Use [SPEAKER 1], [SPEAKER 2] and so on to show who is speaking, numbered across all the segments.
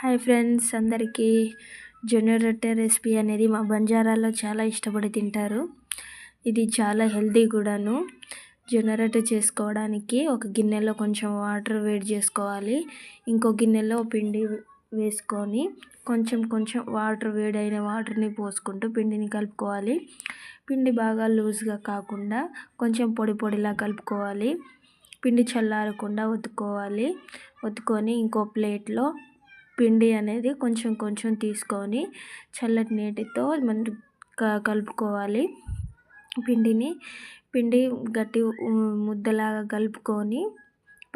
[SPEAKER 1] Hi friends అందరికీ జొన్న రొట్టె రెసిపీ అనేది మా బంజారాలో చాలా ఇష్టపడి తింటారు. ఇది చాలా హెల్తీ కూడాను. జొన్న రొట్టె చేసుకోవడానికి ఒక గిన్నెలో కొంచెం వాటర్ వేడి చేసుకోవాలి. ఇంకో గిన్నెలో పిండి వేసుకొని కొంచెం కొంచెం వాటర్ వేడైన వాటర్ని పోసుకుంటూ పిండిని కలుపుకోవాలి. పిండి బాగా లూజ్గా కాకుండా కొంచెం పొడి పొడిలా కలుపుకోవాలి. పిండి చల్లారకుండా ఒత్తుకోవాలి. ఒత్తుకొని ఇంకో ప్లేట్లో పిండి అనేది కొంచెం కొంచెం తీసుకొని చల్లటి నీటితో మనం కలుపుకోవాలి. పిండిని పిండి గట్టి ముద్దలాగా కలుపుకొని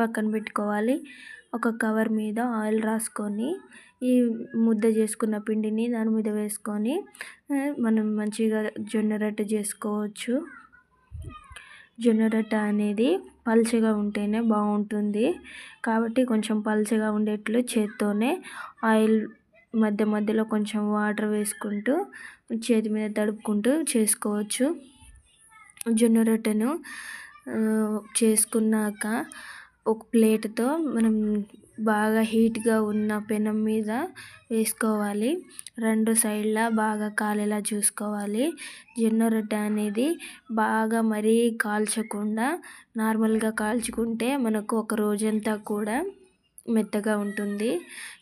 [SPEAKER 1] పక్కన పెట్టుకోవాలి. ఒక కవర్ మీద ఆయిల్ రాసుకొని ఈ ముద్ద చేసుకున్న పిండిని దాని మీద వేసుకొని మనం మంచిగా జొన్న రొట్టె చేసుకోవచ్చు. జొన్న రొట్టె అనేది పలుచగా ఉంటేనే బాగుంటుంది. కాబట్టి కొంచెం పలుచగా ఉండేట్లు చేత్తోనే ఆయిల్ మధ్య మధ్యలో కొంచెం వాటర్ వేసుకుంటూ చేతి మీద తడుపుకుంటూ చేసుకోవచ్చు. జొన్న రొట్టెను చేసుకున్నాక ఒక ప్లేట్తో మనం బాగా హీట్గా ఉన్న పెనం మీద వేసుకోవాలి. రెండు సైడ్ల బాగా కాలేలా చూసుకోవాలి. జొన్న రొట్టె అనేది బాగా మరీ కాల్చకుండా నార్మల్గా కాల్చుకుంటే మనకు ఒక రోజంతా కూడా మెత్తగా ఉంటుంది.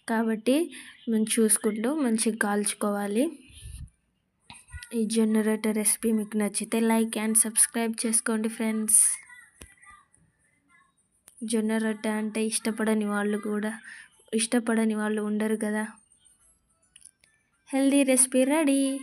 [SPEAKER 1] కాబట్టి మనం చూసుకుంటూ మంచిగా కాల్చుకోవాలి. ఈ జొన్న రొట్టె రెసిపీ మీకు నచ్చితే లైక్ అండ్ సబ్స్క్రైబ్ చేసుకోండి ఫ్రెండ్స్. జొన్న రొట్టె అంటే ఇష్టపడని వాళ్ళు కూడా ఇష్టపడని వాళ్ళు ఉండరు కదా. Healthy recipe ready